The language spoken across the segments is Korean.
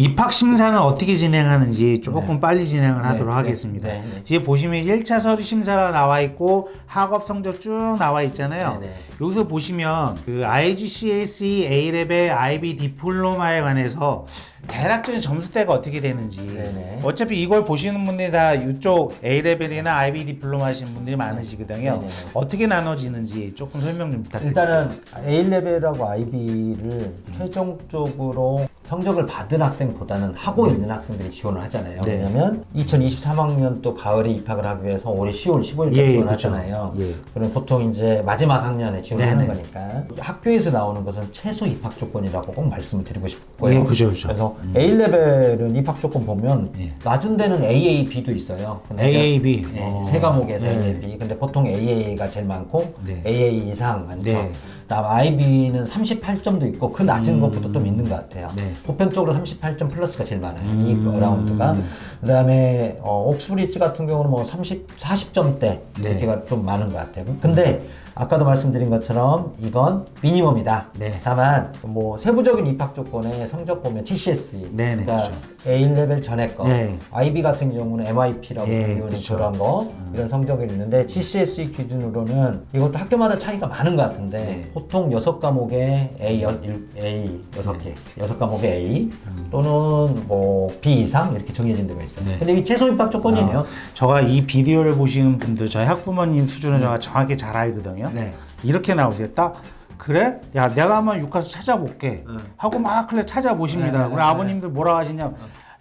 입학 심사는 어떻게 진행하는지 조금 네. 빨리 진행을 네, 하도록 네, 하겠습니다. 네, 네. 뒤에 보시면 1차 서류 심사가 나와 있고 학업 성적 쭉 나와 있잖아요. 네, 네. 여기서 보시면 그 IGCSE A레벨 IB 디플로마에 관해서 대략적인 점수대가 어떻게 되는지 네, 네. 어차피 이걸 보시는 분들이 다 이쪽 A레벨이나 IB 디플로마 하시는 분들이 많으시거든요. 네, 네, 네. 어떻게 나눠지는지 조금 설명 좀 부탁드립니다. 일단은 A 레벨하고 IB를 최종적으로 성적을 받은 학생보다는 하고 있는 학생들이 지원을 하잖아요. 네. 왜냐면 2023학년 또 가을에 입학을 하기 위해서 올해 10월 15일까지 예, 예, 지원하잖아요. 그렇죠. 예. 그럼 보통 이제 마지막 학년에 지원하는 네네. 거니까 학교에서 나오는 것은 최소 입학 조건이라고 꼭 말씀을 드리고 싶고요. 예, 그죠, 그죠. 래서 A 레벨은 입학 조건 보면 예. 낮은 데는 AAB도 있어요. 근데 이제 AAB. 네, 어. 세 과목에서 네. AAB. 근데 보통 AA가 제일 많고 네. AA 이상 많죠. 네. 그다음 IB는 38점도 있고 그 낮은 음. 것부터 좀 있는 것 같아요. 네. 보편적으로 38점 플러스가 제일 많아요. 음. 이 라운드가. 그다음에 어, 옥스브리지 같은 경우는 뭐 30, 40점대 네. 이렇게가 좀 많은 것 같아요. 근데 아까도 말씀드린 것처럼 이건 미니멈이다. 네. 다만 뭐 세부적인 입학 조건에 성적 보면 GCSE, 네네, 그러니까 그렇죠. A 레벨 전에 거, 네. IB 같은 경우는 MIP라고 예, 불리는 그렇죠. 그런 거 이런 성적이 있는데 GCSE 기준으로는 이것도 학교마다 차이가 많은 것 같은데 네. 보통 여섯 과목에 A 여, 일- A 여섯 개, 여섯 과목에 A 음. 또는 뭐 B 이상 이렇게 정해진 데가 있어요. 네. 근데 이게 최소 입학 조건이에요. 아, 저가 이 비디오를 보시는 분들 저희 학부모님 수준을 제가 정확히 잘 알거든요. 네. 이렇게. 딱 그래? 야 내가 한번 육 가서 찾아볼게. 네. 하고 막 그래 찾아보십니다. 네, 네, 우리 네. 아버님들 뭐라 하시냐?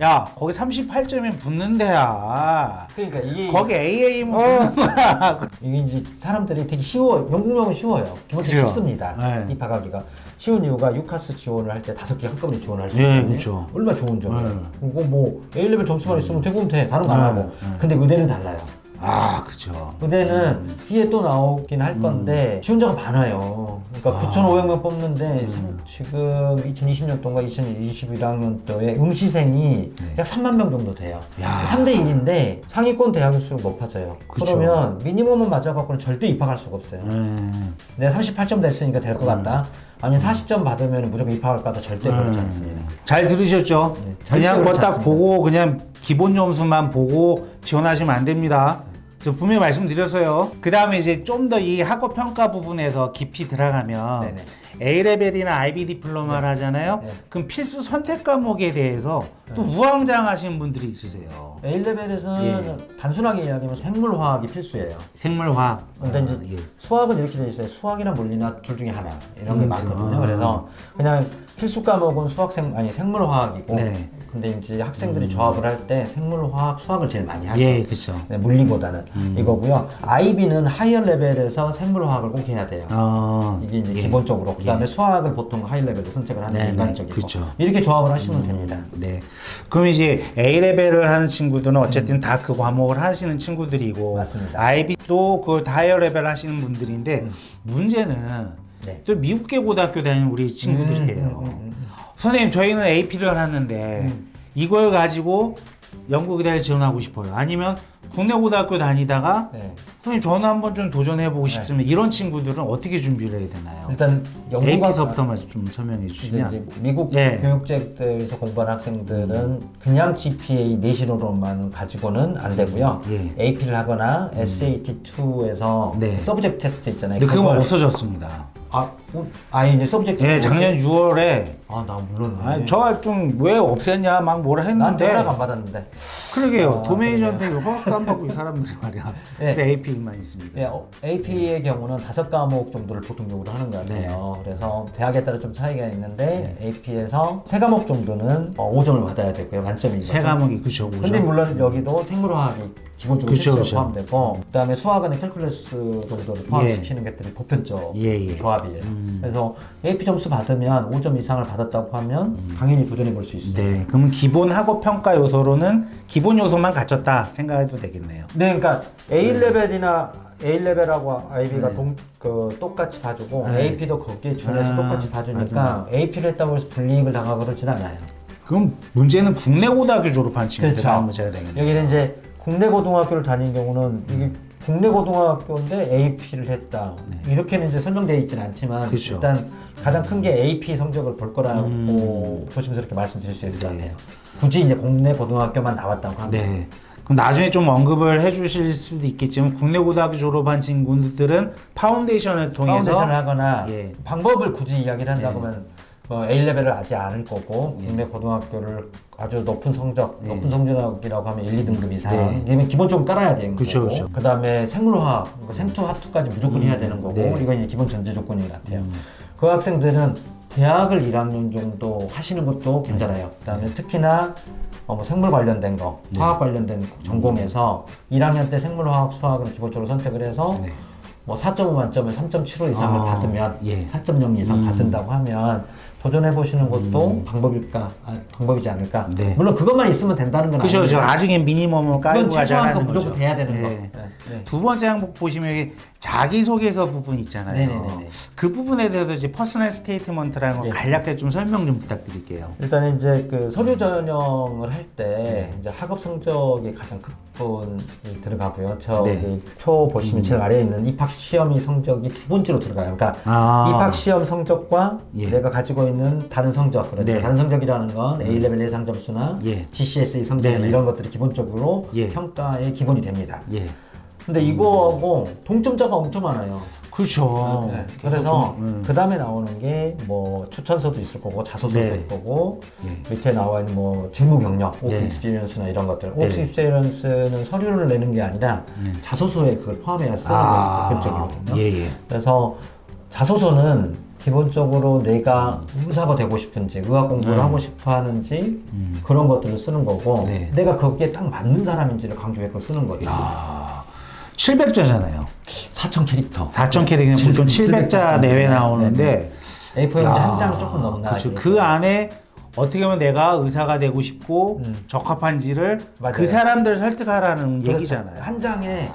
야 거기 38점이면 붙는 데야. 그러니까 이게 거기 AA면 붙는 거야. 이게 이제 사람들이 되게 쉬워요. 영국영은 쉬워요. 기본적으로 그죠? 쉽습니다. 네. 입학하기가 쉬운 이유가 유카스 지원을 할 때 다섯 개 한꺼번에 지원할 수 예, 있는 그렇죠. 얼마나 좋은 점이에요. 네. 그리고 뭐 A 레벨 점수만 있으면 대부분 돼. 다른 거안 네, 하고. 네. 근데 의대는 달라요. 아 그죠. 의대는 뒤에 또 나오긴 할 건데 지원자가 많아요. 그러니까 음. 아. 음. 9,500명 뽑는데 삼- 지금 2020년도인가 2021학년도에 응시생이 네. 약 3만 명 정도 돼요. 야. 3대 1인데 상위권 대학일수록 높아져요. 그쵸. 그러면 미니멈은 맞아갖고는 절대 입학할 수가 없어요. 음. 내가 38점 됐으니까 될 것 같다. 아니 40점 받으면 무조건 입학할 거다. 절대 그렇지 음. 않습니다. 잘 들으셨죠? 네, 절대 그냥 그거 그렇지 딱 않습니다. 보고 그냥 기본 점수만 보고 지원하시면 안 됩니다. 저 분명히 말씀드렸어요. 그 다음에 이제 좀 더 이 학업 평가 부분에서 깊이 들어가면 네네. A 레벨이나 IB 디플로마를 하잖아요. 네. 그럼 필수 선택 과목에 대해서 또 우왕좌왕하시는 분들이 있으세요. A 레벨에서는 예. 단순하게 이야기하면 생물화학이 필수예요. 생물화학. 근데 아, 이제 예. 수학은 이렇게 돼 있어요. 수학이나 물리나 둘 중에 하나 이런 게 음, 많거든요. 아. 그래서 그냥 필수 과목은 수학 생 아니 생물화학이고 네. 근데 이제 학생들이 조합을 할 때 생물 화학 수학을 제일 많이 하죠. 예, 그렇죠. 네, 물리보다는 음. 이거고요. IB는 하이어 레벨에서 생물 화학을 꼭 해야 돼요. 어, 이게 이제 예. 기본적으로 그다음에 수학을 보통 하이 레벨로 선택을 하는 네, 게 네, 일반적이고 그쵸. 이렇게 조합을 하시면 됩니다. 네. 그럼 이제 A 레벨을 하는 친구들은 어쨌든 다 그 과목을 하시는 친구들이고, 음. 맞습니다. IB도 그 다이어 레벨 하시는 분들인데 문제는 네. 또 미국계 고등학교 다니는 우리 친구들이에요. 음, 음, 음, 음. 선생님 저희는 AP를 하는데 음. 이걸 가지고 영국 의대를 지원하고 싶어요. 아니면 국내 고등학교 다니다가 네. 선생님 저는 한번 좀 도전해보고 네. 싶으면 이런 친구들은 어떻게 준비를 해야 되나요? 일단 영국 AP서부터만 좀 설명해 주시면. 이제 미국 네. 교육제에서 공부하는 학생들은 그냥 GPA 내신으로만 가지고는 안 되고요. 예. AP를 하거나 SAT2에서 네. 서브젝트 테스트 있잖아요. 그건 그걸- 없어졌습니다. 아, 어, 아 이제 서브젝트 예, 작년 6월에 아, 나 몰랐네. 아, 저가 좀 왜 없앴냐 막 뭐라 나한테 했는데 허락 안 받았는데. 그러게요. 아, 도메이저한테 허락도 안 받고 이 사람들이 말이야. 네. 근데 AP만 있습니다. 예, 어, AP의 경우는 다섯 과목 정도를 보통 요구를 하는 것 같아요. 그래서 대학에 따라 좀 차이가 있는데 AP에서 세 과목 정도는 어, 5점을 받아야 되고요. 만점이 세 과목이 그죠, 그죠. 근데 물론 여기도 생물화학이 기본적으로 그쵸, 그쵸. 포함되고 그다음에 수학은 캘큘러스 정도를 포함시키는 것들이 보편적 예, 예. 조합이에요. 음. 그래서 AP 점수 받으면 5점 이상을 받았다고 하면 당연히 도전해 볼 수 있습니다. 네, 그러면 기본 학업 평가 요소로는 기본 요소만 갖췄다 생각해도 되겠네요. 네, 그러니까 A 레벨이나 A 레벨하고 IB가 네. 동, 그 똑같이 봐주고 네. AP도 거기에 준해서 아, 똑같이 봐주니까 AP를 했다고 해서 불이익을 당하고 그러지는 않아요. 그럼 문제는 국내 고등학교 졸업한 친구들 그렇죠. 한번 제가 되겠네요. 여기는 이제 국내 고등학교를 다닌 경우는 이게 국내 고등학교인데 AP를 했다. 이렇게는 이제 설명되어 있지는 않지만 네. 그렇죠. 일단 가장 큰 게 AP 성적을 볼 거라고 음. 조심스럽게 말씀드릴 수 있을 것 네. 같아요. 굳이 이제 국내 고등학교만 나왔다고 하면 네. 그럼 나중에 좀 언급을 해주실 수도 있겠지만 국내 고등학교 졸업한 친구들은 파운데이션을 통해서 파운데이션을 하거나 예. 방법을 굳이 이야기를 한다고 하면 어, A 레벨을 하지 않을 거고 국내 고등학교를 아주 높은 성적, 예. 높은 성적이라고 하면 1, 2등급 이상 네. 이면 기본적으로 깔아야 되는 그쵸, 거고 그쵸. 그다음에 생물화학, 뭐 생투, 하투까지 무조건 해야 되는 거고 네. 이건 이제 기본 전제 조건인 것 같아요. 음. 그 학생들은 대학을 1학년 정도 하시는 것도 괜찮아요. 그다음에 특히나 어, 뭐 생물 관련된 거, 네. 화학 관련된 전공에서 1학년 때 생물화학, 수학을 기본적으로 선택을 해서 네. 뭐 4.5 만점에 3.75 이상을 아, 받으면 예. 4.0 이상 음. 받는다고 하면 도전해 보시는 것도 방법일까 아, 방법이지 않을까 네. 물론 그것만 있으면 된다는 건 그죠, 아니에요 그죠. 나중에 미니멈을 깔고 그건 최소한 거 가자는 무조건 거죠. 돼야 되는 네. 거 네. 네. 두 번째 항목 보시면 여기 자기소개서 부분 있잖아요. 네네네네. 그 부분에 대해서 이제 퍼스널 스테이트먼트라는 거 예. 간략하게 좀 설명 좀 부탁드릴게요. 일단 이제 그 서류 전형을 할때 네. 이제 학업 성적이 가장 급분이 들어가고요. 저 네. 기표 보시면 제일 아래에 있는 입학 시험이 성적이 두 번째로 들어가요. 그러니까 아. 입학 시험 성적과 예. 내가 가지고 있는 다른 성적, 그러니까 네. 다른 성적이라는 건 A 레벨 예상 점수나 예. GCSE 성적 네네. 이런 것들이 기본적으로 예. 평가의 기본이 됩니다. 예. 근데 이거하고 동점자가 엄청 많아요. 그렇죠. 네. 계속 그래서 좀, 음. 그 다음에 나오는 게 뭐 추천서도 있을 거고 자소서도 네. 있을 거고 예. 밑에 나와 있는 뭐 직무 경력, 워크 네. 익스피리언스나 이런 것들. 네. 워크 익스피리언스는 서류를 내는 게 아니라 네. 자소서에 그걸 포함해야 쓰는 아, 게 기본적이거든요. 예, 예. 그래서 자소서는 기본적으로 내가 의사가 되고 싶은지 의학 공부를 음. 하고 싶어 하는지 음. 그런 것들을 쓰는 거고 네. 내가 거기에 딱 맞는 사람인지를 강조해 서 쓰는 거죠. 야, 700자잖아요. 4천 캐릭터. 4천 캐릭은 보통 700자 내외 나오는데 A4 야, 용지 한장 조금 넘나. 그쵸. 그 안에 어떻게 보면 내가 의사가 되고 싶고 음. 적합한지를 맞아요. 그 사람들 설득하라는 그렇죠. 얘기잖아요. 한 장에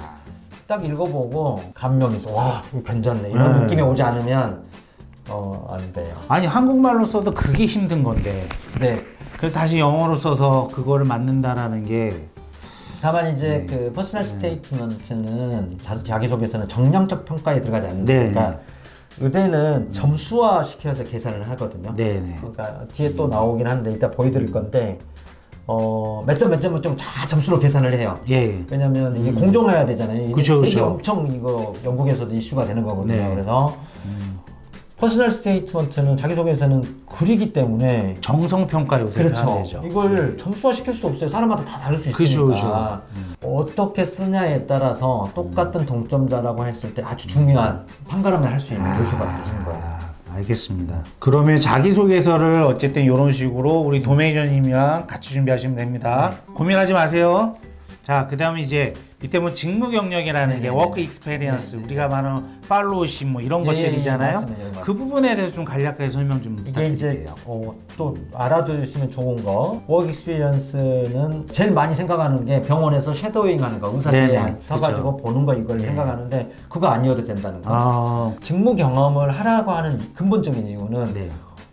딱 읽어보고 감명이. 와, 이거 괜찮네. 이런 네. 느낌이 오지 않으면 어, 안 돼요. 아니 한국말로 써도 그게 힘든 건데 네. 그래서 다시 영어로 써서 그거를 맞는다라는 게 다만 이제 네. 그 퍼스널 스테이트먼트는 자- 자기소개서는 정량적 평가에 들어가지 네. 않으니까 의대는 점수화 시켜서 계산을 하거든요. 네네. 그러니까 뒤에 또 나오긴 한데 이따 보여드릴 건데 어, 몇 점 몇 점을 좀 다 점수로 계산을 해요. 예. 왜냐면 이게 공정해야 되잖아요. 이게 음. 그쵸, 되게 그쵸. 엄청 이거 영국에서도 이슈가 되는 거거든요. 네. 그래서 퍼스널 스테이트먼트는 자기소개서는 글이기 때문에 정성 평가 요새 해야 그렇죠. 되죠. 이걸 점수화 시킬 수 없어요. 사람마다 다 다를 수 그죠, 있으니까. 어떻게 쓰냐에 따라서 똑같은 음. 동점자라고 했을 때 아주 중요한 판가름을 할 수 있는 요소가 되는 거예요. 아, 알겠습니다. 그러면 자기소개서를 어쨌든 이런 식으로 우리 도메이저님이랑 같이 준비하시면 됩니다. 고민하지 마세요. 자, 그 다음에 이제 밑에 뭐 직무 경력이라는 게 네네네. 워크 익스페리언스 우리가 말하는 팔로우십 뭐 이런 예, 예, 예, 것들이잖아요. 맞습니다. 그 부분에 대해서 좀 간략하게 설명 좀 이게 이제 부탁드릴게요. 어, 또 알아두시면 좋은 거 워크 익스피리언스는 제일 많이 생각하는 게 병원에서 섀도잉 하는 거 의사 네네, 서가지고 보는 거 이걸 생각하는데 그거 아니어도 된다는 거 아, 직무 경험을 하라고 하는 근본적인 이유는 네.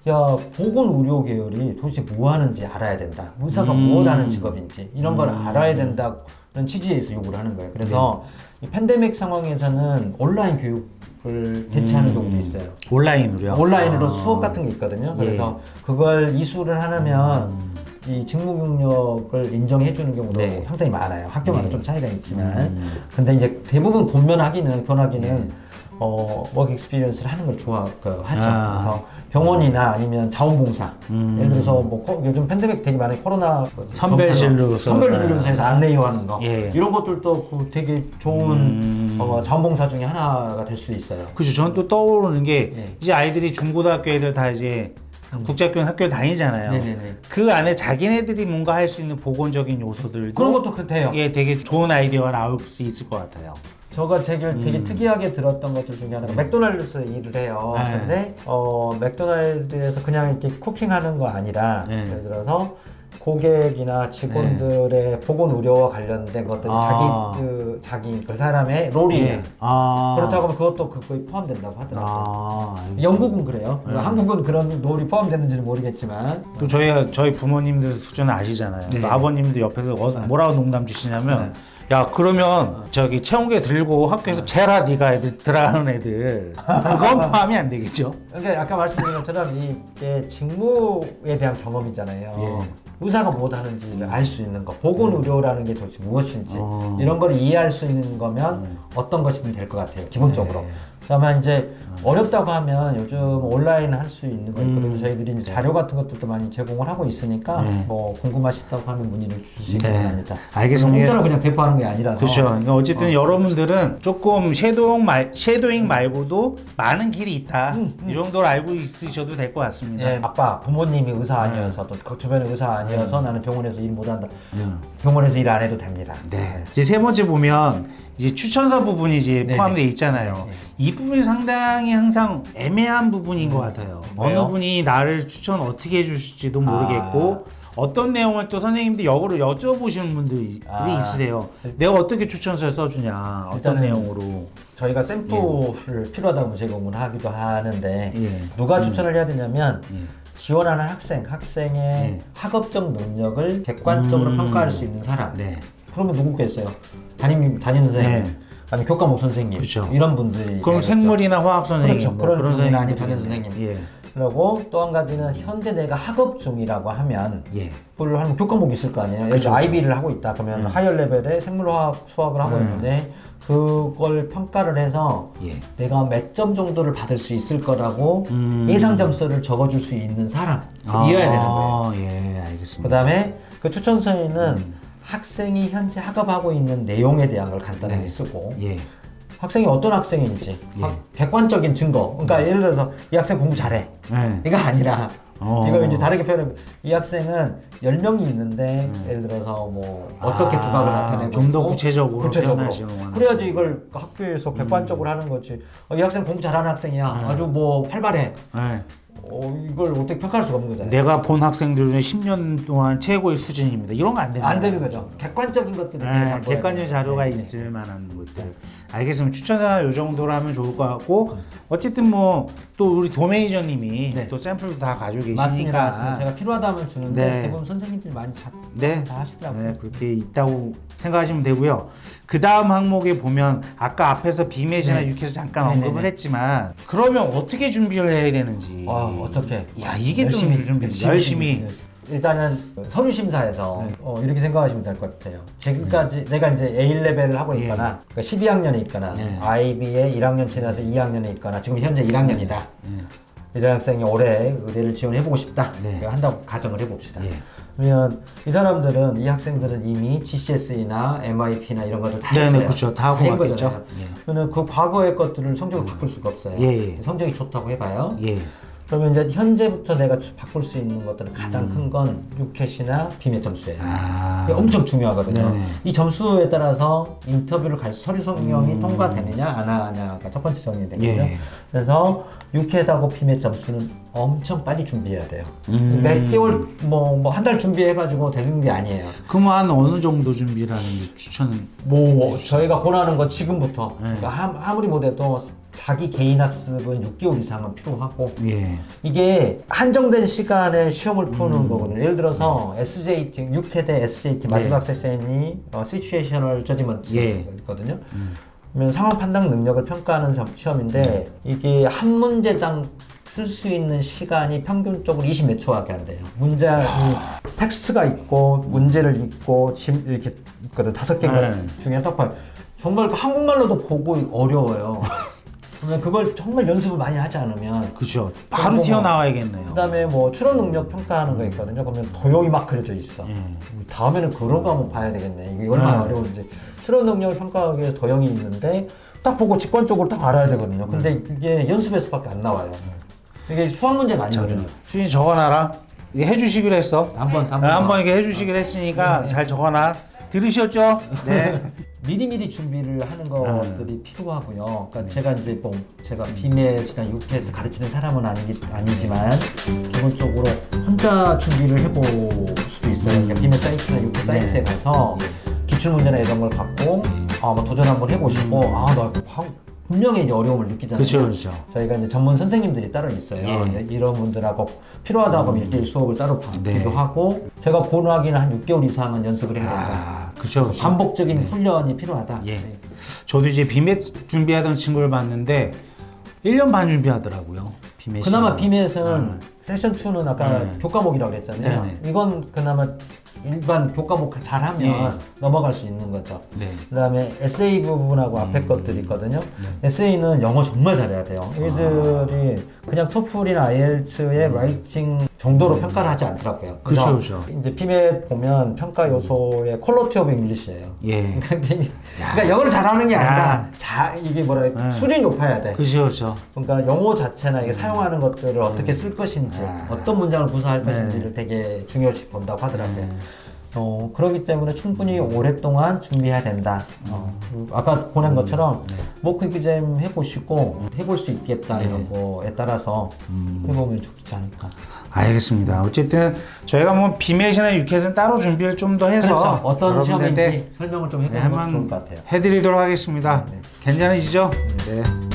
야 보건 의료 계열이 도대체 뭐 하는지 알아야 된다 의사가 음. 무엇 하는 직업인지 이런 걸 알아야 된다는 취지에서 요구를 하는 거예요 그래서 네. 이 팬데믹 상황에서는 온라인 교육을 대체하는 경우도 있어요 온라인으로요. 온라인으로 아. 수업 같은 게 있거든요. 예. 그래서 그걸 이수를 하면 음. 이 직무 경력을 인정해 주는 경우도 네. 상당히 많아요. 학교마다 네. 좀 차이가 있지만. 음. 근데 이제 대부분 권면하기는 권하기는 네. 어, 워크 익스피리언스를 하는 걸 좋아 그, 하죠. 아. 그래서 병원이나 아니면 자원봉사. 음. 예를 들어서 뭐 코- 요즘 팬데믹 되게 많은 코로나 선별진료소. 선별진료소에서 안내요 하는 거 예. 이런 것들도 그 되게 좋은 음. 어, 자원봉사 중에 하나가 될 수 있어요. 그죠. 저는 또 떠오르는 게 예. 이제 아이들이 중고등학교 애들 다 이제 국제학교 학교를 다니잖아요. 네네네. 그 안에 자기네들이 뭔가 할 수 있는 보건적인 요소들도 그런 것도 그 돼요. 예, 되게 좋은 아이디어가 나올 수 있을 것 같아요. 저가 되게, 되게 음. 특이하게 들었던 것들 중에 하나가 맥도날드에서 일을 해요. 네. 근데 어, 맥도날드에서 그냥 이렇게 쿠킹하는 거 아니라 네. 예를 들어서 고객이나 직원들의 보건 의료와 관련된 것들이 아. 자기 그 자기 그 사람의 롤이에요. 아. 그렇다고 하면 그것도 그거에 포함된다고 하더라고요. 아. 알겠습니다. 영국은 그래요. 한국은 그런 롤이 포함되는지는 모르겠지만 또 저희 저희 부모님들 수준은 아시잖아요. 네. 또 아버님도 옆에서 어, 뭐라고 농담 주시냐면 야 그러면 저기 체온계 들고 학교에서 재라 네가 애들 들어가는 애들 그건 포함이 안 되겠죠? 그러니까 아까 말씀드린 것처럼 이게 직무에 대한 경험이잖아요. 예. 의사가 무엇 하는지를 알 수 있는 거, 보건 의료라는 게 도대체 무엇인지 어. 이런 걸 이해할 수 있는 거면 어떤 것이든 될 것 같아요. 기본적으로. 네. 다만 이제 어렵다고 하면 요즘 온라인 할 수 있는 거 있거든요. 음. 저희들이 이제 자료 같은 것들도 많이 제공을 하고 있으니까 네. 뭐 궁금하시다고 하면 문의를 주시기 네. 바랍니다. 알겠습니다. 공짜로 그냥 배포하는 게 아니라서. 그렇죠. 그러니까 어쨌든 여러분들은 조금 섀도잉 말 섀도잉 말고도 많은 길이 있다. 이 정도로 알고 있으셔도 될 것 같습니다. 예, 아빠 부모님이 의사 아니어서 또 그 주변에 의사 아니어서 나는 병원에서 일 못한다. 음. 병원에서 일 안 해도 됩니다. 네. 이제 세 번째 보면 이제 추천서 부분이 이제. 포함되어 있잖아요. 네. 이 부분이 상당히 항상 애매한 부분인 것 같아요. 왜요? 어느 분이 나를 추천 어떻게 해주실지도 모르겠고 아. 어떤 내용을 또 선생님들 역으로 여쭤보시는 분들이 아. 있으세요. 내가 어떻게 추천서를 써주냐, 어떤 일단은 내용으로. 저희가 샘플을 필요하다고 제공을 하기도 하는데 예. 누가 추천을 해야 되냐면 예. 지원하는 학생, 학생의 예. 학업적 능력을 객관적으로 음. 평가할 수 있는 사람. 네. 그러면 누구겠어요? 담임 담임 선생님, 네. 아니 교과목 선생님, 그렇죠. 이런 분들이 그럼. 생물이나 화학 선생님, 그렇죠. 뭐 그런 그런 분이 아닌 선생님들이 다른 선생님. 예. 그리고 또 한 가지는 현재 내가 학업 중이라고 하면 예. 그걸 하는 교과목이 있을 거 아니에요. 그렇죠, 들어 IB를 하고 있다. 그러면 하이어 레벨의 생물화학 수학을 하고 음. 있는데 그걸 평가를 해서 예. 내가 몇 점 정도를 받을 수 있을 거라고 음. 예상 점수를 적어줄 수 있는 사람 아, 이어야 되는 거예요. 예, 알겠습니다. 그다음에 그 추천서에는 음. 학생이 현재 학업하고 있는 내용에 대한 걸 간단하게 네. 쓰고 예. 학생이 어떤 학생인지 예. 학- 객관적인 증거. 그러니까 예를 들어서 이 학생 공부 잘해. 네. 이거 아니라 어. 이걸 이제 다르게 표현하면 이 학생은 10명이 있는데 예를 들어서 뭐 어떻게 아, 두각을 나타내고 좀더 있고 구체적으로 구체적으로 표현하시는 거구나. 그래야지 이걸 학교에서 객관적으로 하는 거지 어, 이 학생 공부 잘하는 학생이야 음. 아주 뭐 활발해 네. 어, 이걸 어떻게 평가할 수가 없는 거잖아요 내가 본 학생들 중에 10년 동안 최고의 수준입니다. 이런 거 안 되는 안. 되는 거죠 객관적인 것들을 네, 보여야 자료가. 네, 네. 있을 만한 것들. 알겠습니다. 추천사 요 정도로 하면 좋을 것 같고 어쨌든 뭐 또 우리 도메이저님이 네. 또 샘플도 다 가지고 계시니까 맞습니다. 제가 필요하다면 주는데 네. 대부분 선생님들이 많이 자, 네. 다 하시더라고요. 네, 그렇게 있다고 생각하시면 되고요. 그 다음 항목에 보면 아까 앞에서 비매지나 네. 육해서 잠깐 네, 네, 언급을 네. 했지만 그러면 어떻게 준비를 해야 되는지. 와 어떻게? 야 이게 좀 준비 열심히. 열심히. 일단은 서류 심사에서 네. 어, 이렇게 생각하시면 될 것 같아요. 지금까지 내가 이제 A 레벨을 하고 예. 있거나 그러니까 12학년에 있거나 예. IB에 1학년 지나서 2학년에 있거나 지금 현재 1학년이다. 예. 이런 학생이 올해 의대를 지원해보고 싶다. 네. 한다고 가정을 해봅시다. 예. 그러면 이 사람들은 이 학생들은 이미 GCSE나 MIP나 이런 것들 다 네, 했어요. 네, 그렇죠. 다 하고 한 갔겠죠. 거잖아요. 예. 그러면 그 과거의 것들을 성적을 바꿀 수가 없어요. 예, 예. 성적이 좋다고 해봐요. 예. 그러면 이제 현재부터 내가 주- 바꿀 수 있는 것들은 가장 큰 건 6캣이나 비매 점수예요. 음. 아. 이게 엄청 중요하거든요. 네네. 이 점수에 따라서 인터뷰를 갈 서류 성형이 음. 통과되느냐 안 하냐가 첫 번째 정의이 되거든요. 예. 그래서 6캣하고 비매 점수는 엄청 빨리 준비해야 돼요. 음. 몇 개월 뭐 뭐 한 달 준비해가지고 되는 게 아니에요. 그럼 한 어느 정도 준비를 하는지 추천은 뭐 저희가 권하는 건 지금부터 네. 그러니까 아- 아무리 못해도 자기 개인 학습은 6개월 이상은 필요하고 예. 이게 한정된 시간에 시험을 음. 푸는 거거든요. 예를 들어서 SJT, 6회 대 SJT 마지막 세션이 어, Situational Judgment 예. 있거든요. 그러면 상황 판단 능력을 평가하는 점- 시험인데 이게 한 문제당 쓸 수 있는 시간이 평균적으로 20 몇 초밖에 안 돼요. 문제 이 텍스트가 있고 문제를 읽고 짐 이렇게 있거든 다섯 개가 네. 중에 딱 봐요. 정말 한국말로도 보고 어려워요. 그러면 그걸 정말 연습을 많이 하지 않으면 그죠. 바로 뭐- 튀어나와야겠네요. 그다음에 뭐 추론 능력 평가하는 거 있거든요. 그러면 도형이 막 그려져 있어. 예. 다음에는 그런 거 한번 봐야 되겠네. 이게 얼마나 음. 어려운지. 추론 능력을 평가하기 위해서 도형이 있는데 딱 보고 직관적으로 딱 알아야 되거든요. 근데 음. 이게 연습에서밖에 안 나와요. 이게 수학 문제가 아니거든요. 수진이 적어놔라. 이게 해주시기로 했어. 한번 네, 한번 이렇게 해주시기로 했으니까 잘 적어놔. 들으셨죠? 네. 미리미리 준비를 하는 것들이 음. 필요하고요. 그러니까 제가 이제 뭐 제가 비매지나 육회에서 가르치는 사람은 아니기, 아니지만 기본적으로 혼자 준비를 해볼 수도 있어요. 때 가서 기출 문제나 이런 걸 갖고 아, 뭐 도전 한번 해보시고 아 나 분명히 이제 어려움을 느끼잖아요. 그렇죠, 그렇죠. 저희가 이제 전문 선생님들이 따로 있어요. 예. 이런 분들하고 필요하다고 하면 일대일 수업을 따로 받기도 네. 하고 제가 고등학교는 한 6개월 이상은 연습을 해야 된다. 아, 그렇죠. 그렇죠. 반복적인 훈련이 필요하다. 예. 네. 저도 이제 비met 준비하던 친구를 봤는데 1년 반 준비하더라고요. 비met이. 그나마 비met은 세션 2는 아까 네. 교과목이라고 그랬잖아요. 네, 네. 이건 그나마 일반 교과목 잘하면 예. 넘어갈 수 있는 거죠. 네. 그다음에 에세이 부분하고 앞에 것들이 있거든요. 에세이는 영어 정말 잘해야 돼요. 얘들이 그냥 토플이나 IELTS의 라이팅 정도로 평가를 하지 않더라고요. 그쵸, 그래서 그쵸. 이제 비메 보면 평가 요소의 퀄러티 오브 잉글리시예요. 예. 그러니까 영어를 잘하는 게 아니라 야. 자 이게 뭐라 해 네. 수준이 높아야 돼. 그렇죠. 그렇죠. 그러니까 영어 자체나 이게 사용하는 것들을 어떻게 쓸 것인지 아. 어떤 문장을 구사할 네. 것인지를 되게 중요시 본다고 하더라고요. 어, 그렇기 때문에 충분히 오랫동안 준비해야 된다. 어, 아까 보낸 것처럼 모크 기잼 해보시고 해볼 수 있겠다 네. 이런 거에 따라서 해보면 좋지 않을까. 알겠습니다. 어쨌든 저희가 뭐 비met이나 유켓은 따로 준비를 좀 더 해서 그렇죠. 어떤 시험인지 설명을 좀 네, 해보면 한번 좋을 것 같아요. 해드리도록 하겠습니다. 네. 괜찮으시죠? 네.